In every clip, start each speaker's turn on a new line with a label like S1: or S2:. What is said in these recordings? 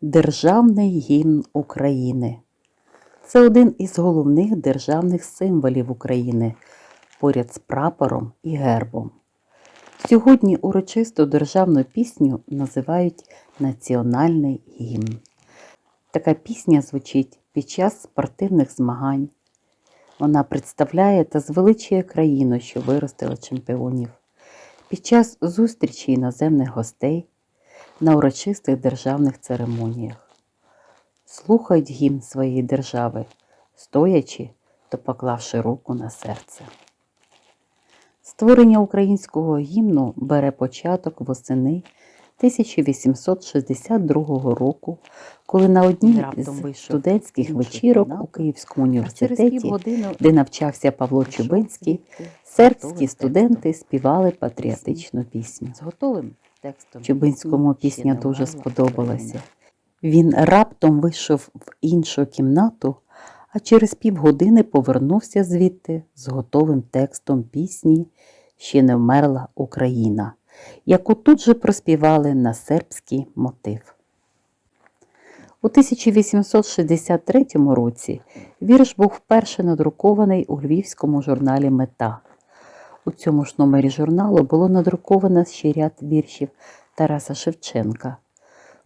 S1: Державний гімн України. Це один із головних державних символів України поряд з прапором і гербом. Сьогодні урочисту державну пісню називають Національний гімн. Така пісня звучить під час спортивних змагань. Вона представляє та звеличує країну, що виростила чемпіонів, під час зустрічі іноземних гостей на урочистих державних церемоніях. Слухають гімн своєї держави, стоячи то поклавши руку на серце. Створення українського гімну бере початок восени 1862 року, коли на одній з студентських вечірок у Київському університеті, де навчався Павло Чубинський, сербські студенти співали патріотичну пісню.
S2: з готовим текстом.
S1: Чубинському пісня дуже сподобалася. Він раптом вийшов в іншу кімнату, а через півгодини повернувся звідти з готовим текстом пісні Ще не вмерла Україна, яку тут же проспівали на сербський мотив. У 1863 році вірш був вперше надрукований у львівському журналі Мета. У цьому ж номері журналу було надруковано ще ряд віршів Тараса Шевченка.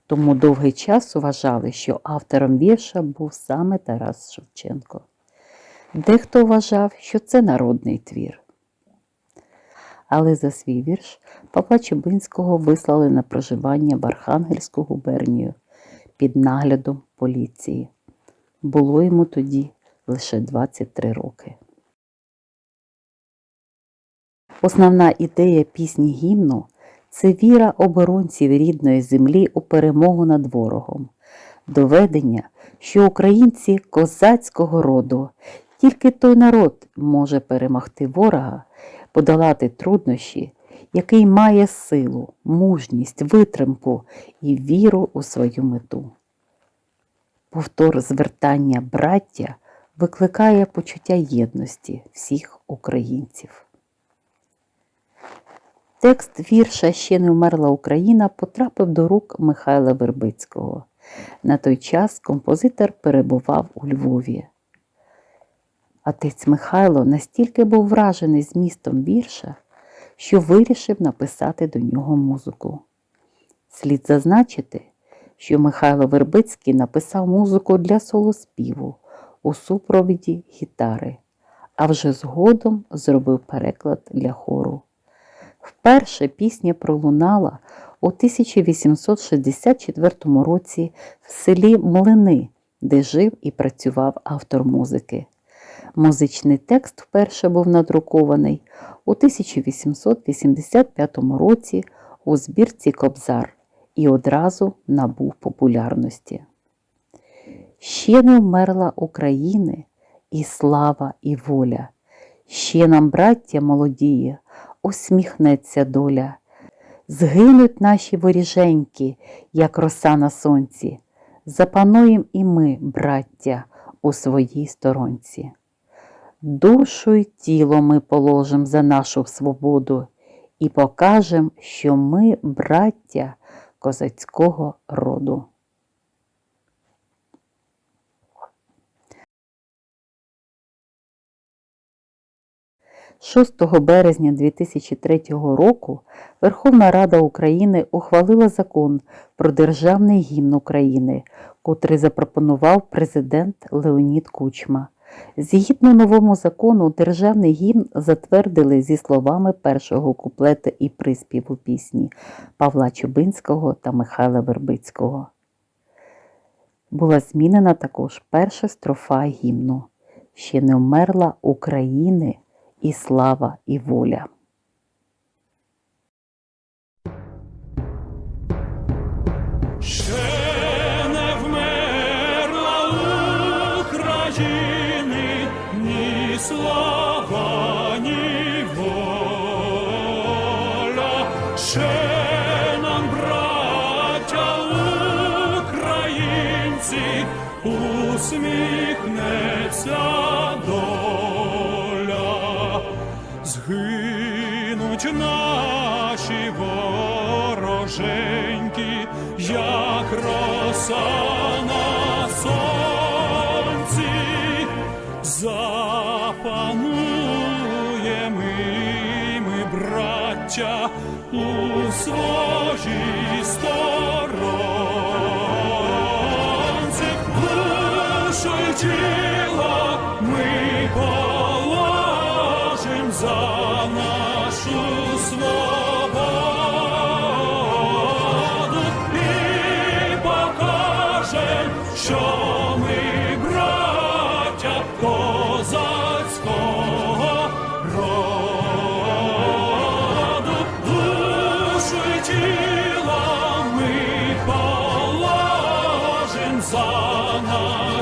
S1: Тому довгий час вважали, що автором вірша був саме Тарас Шевченко. Дехто вважав, що це народний твір. Але за свій вірш Павла Чубинського вислали на проживання в Архангельську губернію під наглядом поліції. Було йому тоді лише 23 роки. Основна ідея пісні гімну це віра оборонців рідної землі у перемогу над ворогом, доведення, що українці козацького роду, тільки той народ може перемогти ворога, подолати труднощі, який має силу, мужність, витримку і віру у свою мету. Повтор звертання браття викликає почуття єдності всіх українців. Текст вірша Ще не вмерла Україна потрапив до рук Михайла Вербицького. На той час композитор перебував у Львові. Отець Михайло настільки був вражений змістом вірша, що вирішив написати до нього музику. Слід зазначити, що Михайло Вербицький написав музику для солоспіву у супровіді гітари, а вже згодом зробив переклад для хору. Вперше пісня пролунала у 1864 році в селі Млини, де жив і працював автор музики. Музичний текст вперше був надрукований у 1885 році у збірці Кобзар і одразу набув популярності. Ще не вмерла України і слава, і воля. Ще нам, браття молодіє, усміхнеться доля. Згинуть наші воріженьки, як роса на сонці. Запануєм і ми, браття, у своїй сторонці. Душу й тіло ми положим за нашу свободу і покажем, що ми браття козацького роду. – 6 березня 2003 року Верховна Рада України ухвалила закон про державний гімн України, котрий запропонував президент Леонід Кучма. Згідно новому закону, державний гімн затвердили зі словами першого куплета і приспіву пісні Павла Чубинського та Михайла Вербицького. Була змінена також перша строфа гімну. Ще не вмерла України і слава, і воля.
S3: Ще не вмерла України ні слава, ні. Ще нам, браття українці, усміхнеться наші вороженьки, як роса на сонці, запануємо ми, браття, у своїй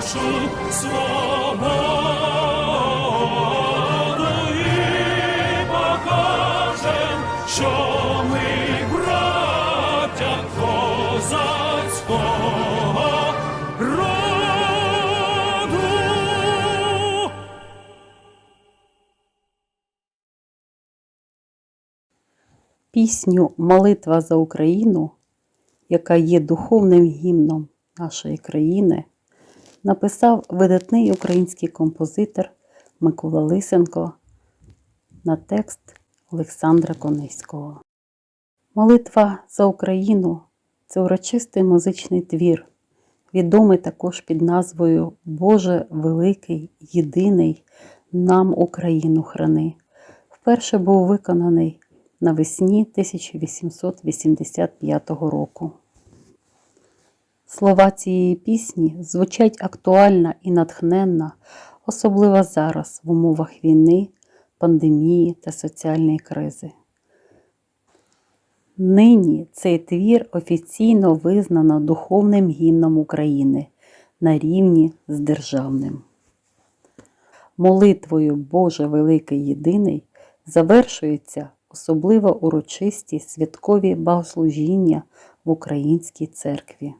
S3: нашу свободу і покажем, що ми браття козацького роду.
S1: Пісню Молитва за Україну, яка є духовним гімном нашої країни, написав видатний український композитор Микола Лисенко на текст Олександра Кониського. Молитва за Україну це урочистий музичний твір, відомий також під назвою Боже Великий, Єдиний нам Україну храни. Вперше був виконаний навесні 1885 року. Слова цієї пісні звучать актуально і натхненно, особливо зараз в умовах війни, пандемії та соціальної кризи. Нині цей твір офіційно визнано духовним гімном України на рівні з державним. Молитвою Боже Великий Єдиний завершується особливо урочисті святкові богослужіння в Українській церкві.